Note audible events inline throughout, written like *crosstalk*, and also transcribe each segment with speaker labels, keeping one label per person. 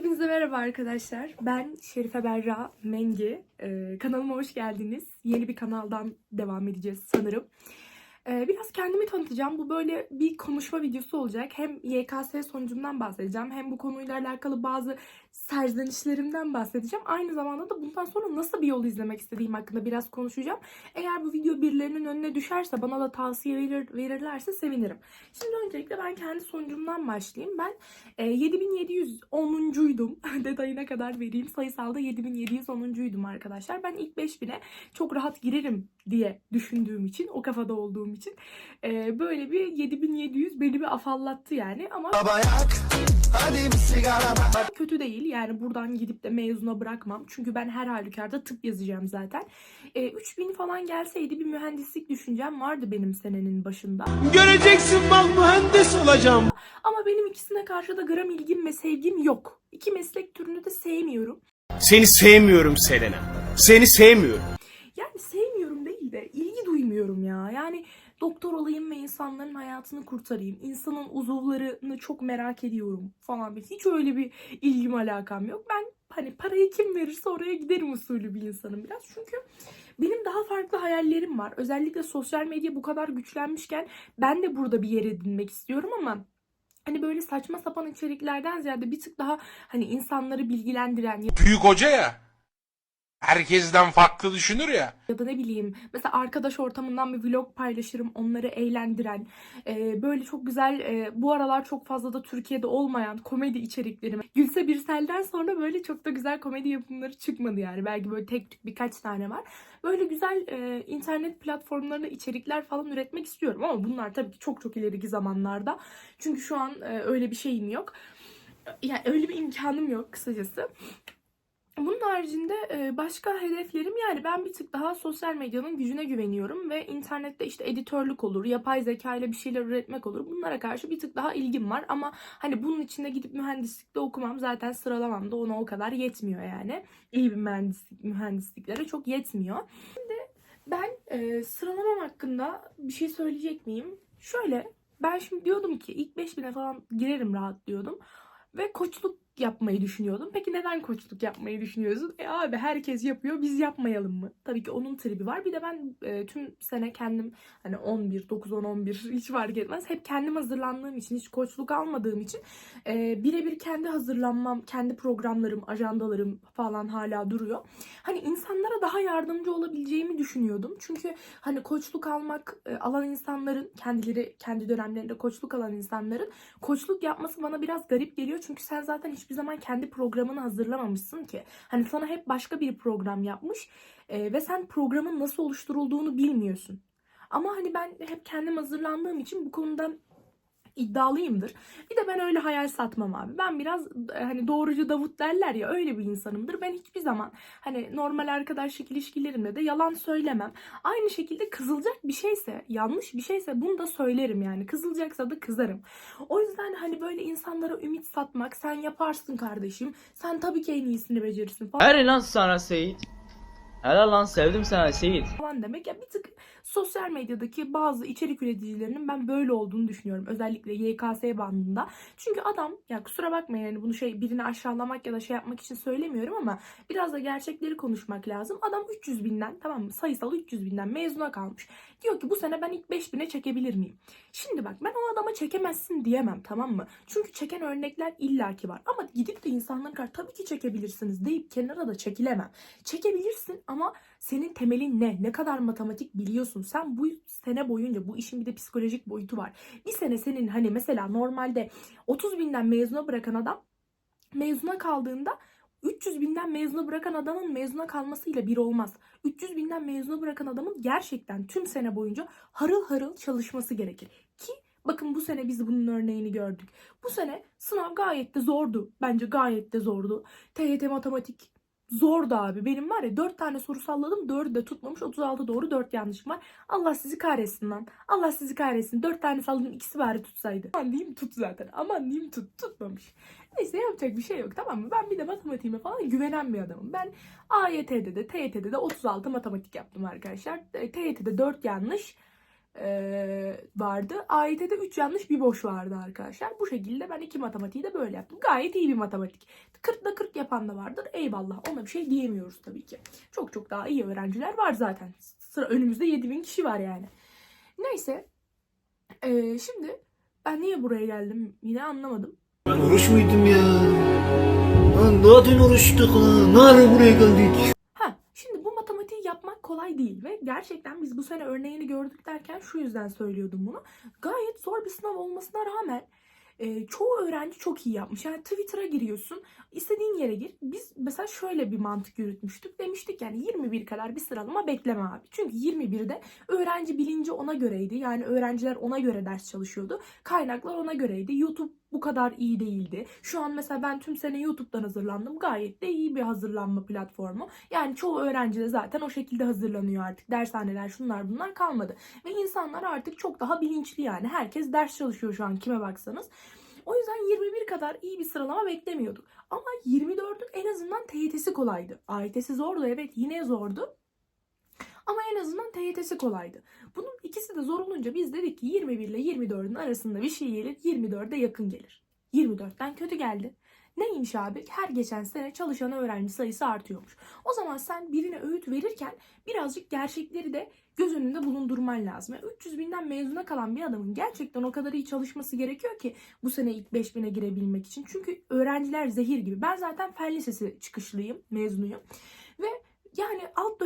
Speaker 1: Hepinize merhaba arkadaşlar. Ben Şerife Berra Mengi. Ee, kanalıma hoş geldiniz. Yeni bir kanaldan devam edeceğiz sanırım. Ee, biraz kendimi tanıtacağım. Bu böyle bir konuşma videosu olacak. Hem YKS sonucumdan bahsedeceğim. Hem bu konuyla alakalı bazı serzenişlerimden bahsedeceğim. Aynı zamanda da bundan sonra nasıl bir yol izlemek istediğim hakkında biraz konuşacağım. Eğer bu video birilerinin önüne düşerse, bana da tavsiye verir, verirlerse sevinirim. Şimdi öncelikle ben kendi sonucumdan başlayayım. Ben e, 7710'uydum. *laughs* Detayına kadar vereyim. Sayısalda 7710'uydum arkadaşlar. Ben ilk 5000'e çok rahat girerim diye düşündüğüm için, o kafada olduğum için e, böyle bir 7700 beni bir afallattı yani ama
Speaker 2: Baba yak, hadi bir sigara bak.
Speaker 1: kötü değil. Yani buradan gidip de mezuna bırakmam. Çünkü ben her halükarda tıp yazacağım zaten. E, 3000 falan gelseydi bir mühendislik düşüncem vardı benim senenin başında.
Speaker 3: Göreceksin bak mühendis olacağım.
Speaker 1: Ama benim ikisine karşı da gram ilgim ve sevgim yok. İki meslek türünü de sevmiyorum.
Speaker 3: Seni sevmiyorum Selena. Seni sevmiyorum.
Speaker 1: Sevmiyorum değil de ilgi duymuyorum ya. Yani doktor olayım ve insanların hayatını kurtarayım. İnsanın uzuvlarını çok merak ediyorum falan. Hiç öyle bir ilgim alakam yok. Ben hani parayı kim verirse oraya giderim usulü bir insanım biraz. Çünkü benim daha farklı hayallerim var. Özellikle sosyal medya bu kadar güçlenmişken ben de burada bir yer edinmek istiyorum ama hani böyle saçma sapan içeriklerden ziyade bir tık daha hani insanları bilgilendiren
Speaker 4: büyük hoca ya. Herkesten farklı düşünür ya.
Speaker 1: ya da ne bileyim mesela arkadaş ortamından bir vlog paylaşırım onları eğlendiren e, böyle çok güzel e, bu aralar çok fazla da Türkiye'de olmayan komedi içeriklerimi. Gülse Birsel'den sonra böyle çok da güzel komedi yapımları çıkmadı yani. Belki böyle tek tük birkaç tane var. Böyle güzel e, internet platformlarında içerikler falan üretmek istiyorum ama bunlar tabii ki çok çok ileriki zamanlarda. Çünkü şu an e, öyle bir şeyim yok. Yani öyle bir imkanım yok kısacası bunun haricinde e, başka hedeflerim yani ben bir tık daha sosyal medyanın gücüne güveniyorum ve internette işte editörlük olur, yapay zeka ile bir şeyler üretmek olur. Bunlara karşı bir tık daha ilgim var ama hani bunun içinde gidip mühendislikte okumam zaten sıralamam da ona o kadar yetmiyor yani. İyi bir mühendislik mühendisliklere çok yetmiyor. Şimdi ben e, sıralamam hakkında bir şey söyleyecek miyim? Şöyle ben şimdi diyordum ki ilk 5000'e falan girerim rahat diyordum. Ve koçluk yapmayı düşünüyordum. Peki neden koçluk yapmayı düşünüyorsun? E abi herkes yapıyor biz yapmayalım mı? Tabii ki onun tribi var. Bir de ben e, tüm sene kendim hani 11, 9, 10, 11 hiç fark etmez. Hep kendim hazırlandığım için hiç koçluk almadığım için e, birebir kendi hazırlanmam, kendi programlarım, ajandalarım falan hala duruyor. Hani insanlara daha yardımcı olabileceğimi düşünüyordum. Çünkü hani koçluk almak e, alan insanların kendileri kendi dönemlerinde koçluk alan insanların koçluk yapması bana biraz garip geliyor. Çünkü sen zaten hiçbir zaman kendi programını hazırlamamışsın ki. Hani sana hep başka bir program yapmış e, ve sen programın nasıl oluşturulduğunu bilmiyorsun. Ama hani ben hep kendim hazırlandığım için bu konuda iddialıyımdır. Bir de ben öyle hayal satmam abi. Ben biraz e, hani doğrucu Davut derler ya öyle bir insanımdır. Ben hiçbir zaman hani normal arkadaşlık ilişkilerimde de yalan söylemem. Aynı şekilde kızılacak bir şeyse, yanlış bir şeyse bunu da söylerim yani. Kızılacaksa da kızarım. O yüzden hani böyle insanlara ümit satmak, sen yaparsın kardeşim, sen tabii ki en iyisini becerirsin falan.
Speaker 5: Helal lan sana Seyit. Helal lan sevdim sana Seyit.
Speaker 1: falan demek. Ya bir tık sosyal medyadaki bazı içerik üreticilerinin ben böyle olduğunu düşünüyorum. Özellikle YKS bandında. Çünkü adam ya kusura bakmayın yani bunu şey birini aşağılamak ya da şey yapmak için söylemiyorum ama biraz da gerçekleri konuşmak lazım. Adam 300 binden tamam mı sayısal 300 binden mezuna kalmış. Diyor ki bu sene ben ilk 5000'e çekebilir miyim? Şimdi bak ben o adama çekemezsin diyemem tamam mı? Çünkü çeken örnekler illaki var. Ama gidip de insanların karşı tabii ki çekebilirsiniz deyip kenara da çekilemem. Çekebilirsin ama senin temelin ne? Ne kadar matematik biliyorsun? Sen bu sene boyunca bu işin bir de psikolojik boyutu var. Bir sene senin hani mesela normalde 30 binden mezuna bırakan adam mezuna kaldığında 300 binden mezuna bırakan adamın mezuna kalmasıyla bir olmaz. 300 binden mezuna bırakan adamın gerçekten tüm sene boyunca harıl harıl çalışması gerekir. Ki bakın bu sene biz bunun örneğini gördük. Bu sene sınav gayet de zordu. Bence gayet de zordu. TYT matematik zordu abi. Benim var ya 4 tane soru salladım. 4'ü de tutmamış. 36 doğru 4 yanlışım var. Allah sizi kahretsin lan. Allah sizi kahretsin. 4 tane salladım. ikisi bari tutsaydı. Aman diyeyim tut zaten. Aman diyeyim tut. Tutmamış. Neyse yapacak bir şey yok tamam mı? Ben bir de matematiğime falan güvenen bir adamım. Ben AYT'de de TYT'de de 36 matematik yaptım arkadaşlar. TYT'de 4 yanlış. E, vardı. AYT'de 3 yanlış bir boş vardı arkadaşlar. Bu şekilde ben iki matematiği de böyle yaptım. Gayet iyi bir matematik. 40'da 40 yapan da vardır. Eyvallah ona bir şey diyemiyoruz tabii ki. Çok çok daha iyi öğrenciler var zaten. Sıra önümüzde 7000 kişi var yani. Neyse. e, şimdi ben niye buraya geldim yine anlamadım.
Speaker 6: Oruç muydum ya? Lan dün oruçtuk lan. Ne buraya geldik?
Speaker 1: Kolay değil ve gerçekten biz bu sene örneğini gördük derken şu yüzden söylüyordum bunu. Gayet zor bir sınav olmasına rağmen e, çoğu öğrenci çok iyi yapmış. Yani Twitter'a giriyorsun, istediğin yere gir. Biz mesela şöyle bir mantık yürütmüştük. Demiştik yani 21 kadar bir sıralama bekleme abi. Çünkü 21'de öğrenci bilinci ona göreydi. Yani öğrenciler ona göre ders çalışıyordu. Kaynaklar ona göreydi. YouTube bu kadar iyi değildi. Şu an mesela ben tüm sene YouTube'dan hazırlandım. Gayet de iyi bir hazırlanma platformu. Yani çoğu öğrenci de zaten o şekilde hazırlanıyor artık. Dershaneler şunlar bunlar kalmadı. Ve insanlar artık çok daha bilinçli yani. Herkes ders çalışıyor şu an kime baksanız. O yüzden 21 kadar iyi bir sıralama beklemiyorduk. Ama 24'ün en azından TYT'si kolaydı. AYT'si zordu evet yine zordu. Ama en azından TYT'si kolaydı. Bunun ikisi de zor olunca biz dedik ki 21 ile 24'ün arasında bir şey gelir 24'e yakın gelir. 24'ten kötü geldi. Neymiş abi? Her geçen sene çalışan öğrenci sayısı artıyormuş. O zaman sen birine öğüt verirken birazcık gerçekleri de göz önünde bulundurman lazım. Yani 300 binden mezuna kalan bir adamın gerçekten o kadar iyi çalışması gerekiyor ki bu sene ilk 5000'e girebilmek için. Çünkü öğrenciler zehir gibi. Ben zaten fen lisesi çıkışlıyım, mezunuyum. Ve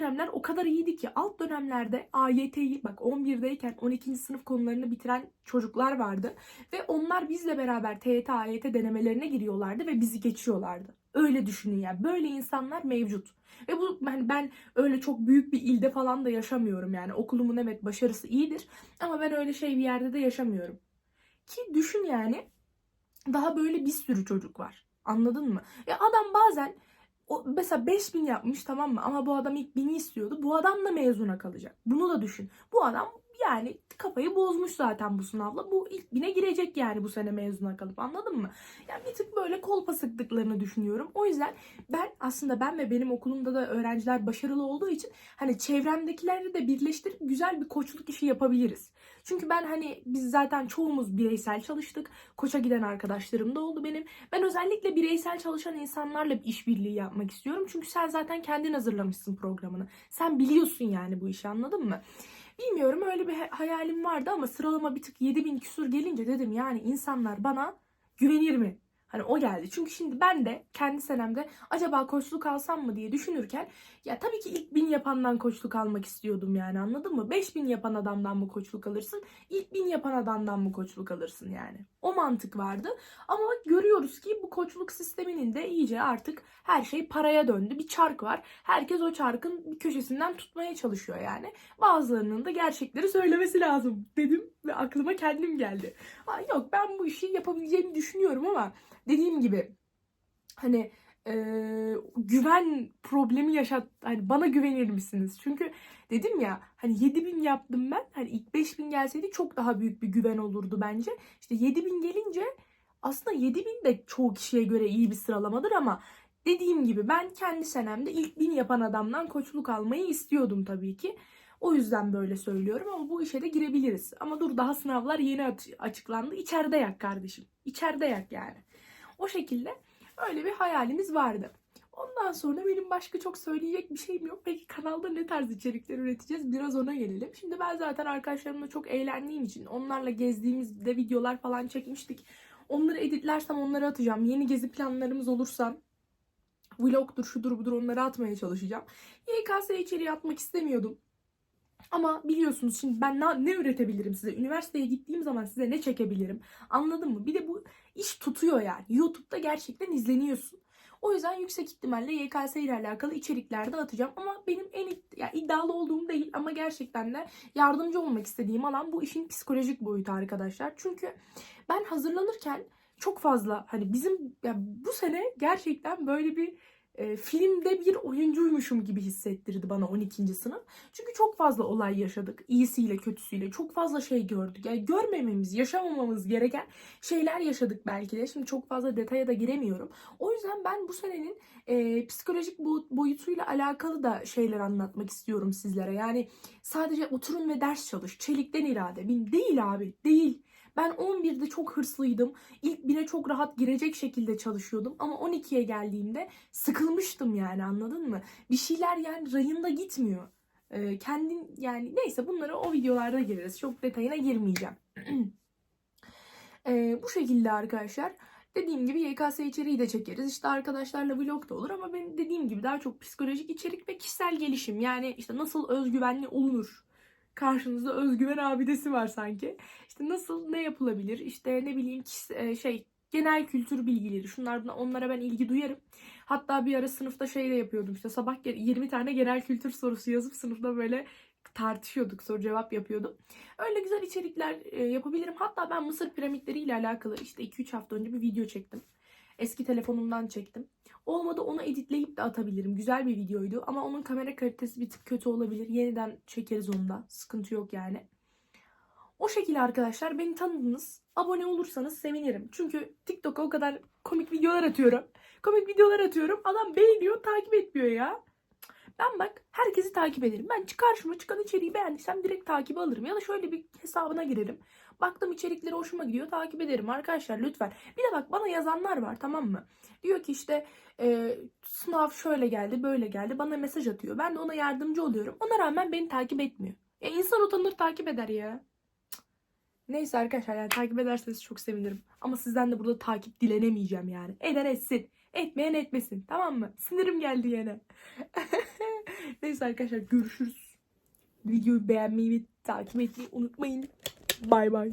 Speaker 1: dönemler o kadar iyiydi ki alt dönemlerde AYT'yi bak 11'deyken 12. sınıf konularını bitiren çocuklar vardı. Ve onlar bizle beraber TYT, AYT denemelerine giriyorlardı ve bizi geçiyorlardı. Öyle düşünün yani. Böyle insanlar mevcut. Ve bu ben, ben öyle çok büyük bir ilde falan da yaşamıyorum yani. Okulumun evet başarısı iyidir ama ben öyle şey bir yerde de yaşamıyorum. Ki düşün yani daha böyle bir sürü çocuk var. Anladın mı? Ya adam bazen o mesela 5000 yapmış tamam mı? Ama bu adam ilk 1000'i istiyordu. Bu adam da mezuna kalacak. Bunu da düşün. Bu adam yani kafayı bozmuş zaten bu sınavla. Bu ilk bine girecek yani bu sene mezuna kalıp anladın mı? Yani bir tık böyle kolpa sıktıklarını düşünüyorum. O yüzden ben aslında ben ve benim okulumda da öğrenciler başarılı olduğu için hani çevremdekilerle de birleştirip güzel bir koçluk işi yapabiliriz. Çünkü ben hani biz zaten çoğumuz bireysel çalıştık. Koça giden arkadaşlarım da oldu benim. Ben özellikle bireysel çalışan insanlarla bir işbirliği yapmak istiyorum. Çünkü sen zaten kendin hazırlamışsın programını. Sen biliyorsun yani bu işi anladın mı? Bilmiyorum öyle bir hayalim vardı ama sıralama bir tık 7000 küsur gelince dedim yani insanlar bana güvenir mi? Hani o geldi. Çünkü şimdi ben de kendi senemde acaba koçluk alsam mı diye düşünürken ya tabii ki ilk bin yapandan koçluk almak istiyordum yani anladın mı? 5000 yapan adamdan mı koçluk alırsın? İlk bin yapan adamdan mı koçluk alırsın yani? O mantık vardı. Ama görüyoruz ki bu koçluk sisteminin de iyice artık her şey paraya döndü. Bir çark var. Herkes o çarkın bir köşesinden tutmaya çalışıyor yani. Bazılarının da gerçekleri söylemesi lazım dedim ve aklıma kendim geldi. Ha, yok ben bu işi yapabileceğimi düşünüyorum ama dediğim gibi hani e, güven problemi yaşat hani bana güvenir misiniz? Çünkü dedim ya hani 7000 yaptım ben. Hani ilk 5000 gelseydi çok daha büyük bir güven olurdu bence. İşte 7000 gelince aslında 7000 de çoğu kişiye göre iyi bir sıralamadır ama dediğim gibi ben kendi senemde ilk 1000 yapan adamdan koçluk almayı istiyordum tabii ki. O yüzden böyle söylüyorum ama bu işe de girebiliriz. Ama dur daha sınavlar yeni aç- açıklandı. İçeride yak kardeşim. İçeride yak yani. O şekilde öyle bir hayalimiz vardı. Ondan sonra benim başka çok söyleyecek bir şeyim yok. Peki kanalda ne tarz içerikler üreteceğiz? Biraz ona gelelim. Şimdi ben zaten arkadaşlarımla çok eğlendiğim için onlarla gezdiğimizde videolar falan çekmiştik. Onları editlersem onları atacağım. Yeni gezi planlarımız olursa vlogdur şudur budur onları atmaya çalışacağım. YKS içeriği atmak istemiyordum. Ama biliyorsunuz şimdi ben ne, ne üretebilirim size? Üniversiteye gittiğim zaman size ne çekebilirim? Anladın mı? Bir de bu iş tutuyor yani. YouTube'da gerçekten izleniyorsun. O yüzden yüksek ihtimalle YKS ile alakalı içerikler de atacağım. Ama benim en id- ya iddialı olduğum değil ama gerçekten de yardımcı olmak istediğim alan bu işin psikolojik boyutu arkadaşlar. Çünkü ben hazırlanırken çok fazla hani bizim ya bu sene gerçekten böyle bir e, filmde bir oyuncuymuşum gibi hissettirdi bana 12. sınıf. Çünkü çok fazla olay yaşadık. İyisiyle kötüsüyle. Çok fazla şey gördük. Yani görmememiz, yaşamamamız gereken şeyler yaşadık belki de. Şimdi çok fazla detaya da giremiyorum. O yüzden ben bu senenin e, psikolojik bo- boyutuyla alakalı da şeyler anlatmak istiyorum sizlere. Yani sadece oturun ve ders çalış. Çelikten irade. Değil abi. Değil. Ben 11'de çok hırslıydım. İlk bire çok rahat girecek şekilde çalışıyordum. Ama 12'ye geldiğimde sıkılmıştım yani anladın mı? Bir şeyler yani rayında gitmiyor. Ee, kendin yani neyse bunları o videolarda gireriz. Çok detayına girmeyeceğim. *clears throat* Ee, bu şekilde arkadaşlar. Dediğim gibi YKS içeriği de çekeriz. İşte arkadaşlarla vlog da olur ama benim dediğim gibi daha çok psikolojik içerik ve kişisel gelişim. Yani işte nasıl özgüvenli olunur. Karşınızda özgüven abidesi var sanki. İşte nasıl ne yapılabilir? İşte ne bileyim e, şey genel kültür bilgileri. Şunlardan onlara ben ilgi duyarım. Hatta bir ara sınıfta şey de yapıyordum. İşte sabah ge- 20 tane genel kültür sorusu yazıp sınıfta böyle tartışıyorduk. Soru cevap yapıyordum. Öyle güzel içerikler e, yapabilirim. Hatta ben Mısır piramitleriyle alakalı işte 2-3 hafta önce bir video çektim. Eski telefonumdan çektim. Olmadı onu editleyip de atabilirim. Güzel bir videoydu ama onun kamera kalitesi bir tık kötü olabilir. Yeniden çekeriz onu da. Sıkıntı yok yani. O şekilde arkadaşlar beni tanıdınız. Abone olursanız sevinirim. Çünkü TikTok'a o kadar komik videolar atıyorum. Komik videolar atıyorum. Adam beğeniyor, takip etmiyor ya. Ben bak herkesi takip ederim. Ben karşıma çıkan içeriği beğendiysem direkt takip alırım. Ya da şöyle bir hesabına girerim. Baktım içerikleri hoşuma gidiyor takip ederim arkadaşlar lütfen. Bir de bak bana yazanlar var tamam mı? Diyor ki işte e, sınav şöyle geldi böyle geldi bana mesaj atıyor. Ben de ona yardımcı oluyorum. Ona rağmen beni takip etmiyor. Ya insan utanır takip eder ya. Neyse arkadaşlar yani takip ederseniz çok sevinirim. Ama sizden de burada takip dilenemeyeceğim yani. Eden etsin. Etmeyen etmesin. Tamam mı? Sinirim geldi yine. *laughs* Neyse arkadaşlar görüşürüz. Videoyu beğenmeyi ve takip etmeyi unutmayın. Bay bay.